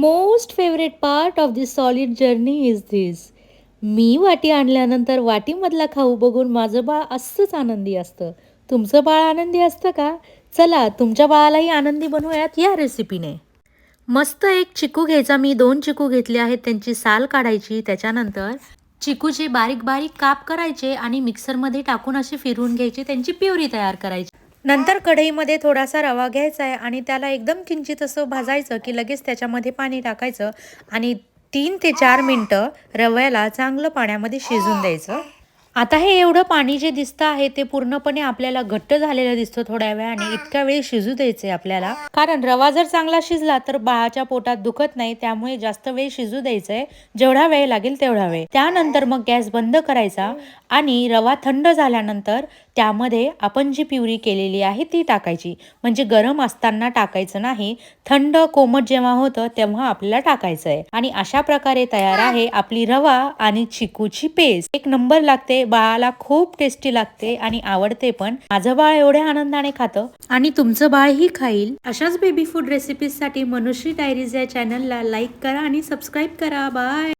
Most favourite part of this solid journey is this मी वाटी आणल्यानंतर वाटीमधला खाऊ बघून माझं बाळ असंच आनंदी असतं. तुमचं बाळ आनंदी असतं का? चला तुमच्या बाळालाही आनंदी बनवूयात या रेसिपीने मस्त एक चिकू घ्यायचा. मी दोन चिकू घेतले आहेत. त्यांची साल काढायची. त्याच्यानंतर चिकूचे बारीक बारीक काप करायचे आणि मिक्सरमध्ये टाकून असे फिरवून घ्यायचे. त्यांची प्युरी तयार करायची. नंतर कढईमध्ये थोडासा रवा घ्यायचा आहे आणि त्याला एकदम किंचित असं भाजायचं की लगेच त्याच्यामध्ये पाणी टाकायचं आणि तीन ते चार मिनटं रव्याला चांगलं पाण्यामध्ये शिजून द्यायचं. आता हे एवढं पाणी जे दिसतं आहे ते पूर्णपणे आपल्याला घट्ट झालेलं दिसतं थोड्या वेळाने. इतक्या वेळ शिजू द्यायचे आपल्याला. कारण रवा जर चांगला शिजला तर बाळाच्या पोटात दुखत नाही त्यामुळे जास्त वेळ शिजू द्यायचंय जेवढा वेळ लागेल तेवढा वेळ. त्यानंतर मग गॅस बंद करायचा आणि रवा थंड झाल्यानंतर त्यामध्ये आपण जी प्युरी केलेली आहे ती टाकायची. म्हणजे गरम असताना टाकायचं नाही थंड कोमट जेव्हा होतं तेव्हा आपल्याला टाकायचं आहे आणि अशा प्रकारे तयार आहे आपली रवा आणि चिकूची पेस्ट एक नंबर लागते बाळाला खूप टेस्टी लागते आणि आवडते पण. माझं बाळ एवढ्या आनंदाने खातं. आणि तुमचं बाळही खाईल. अशाच बेबी फूड रेसिपीजसाठी मनुश्री डायरीज या चॅनलला लाईक करा आणि सबस्क्राईब करा. बाय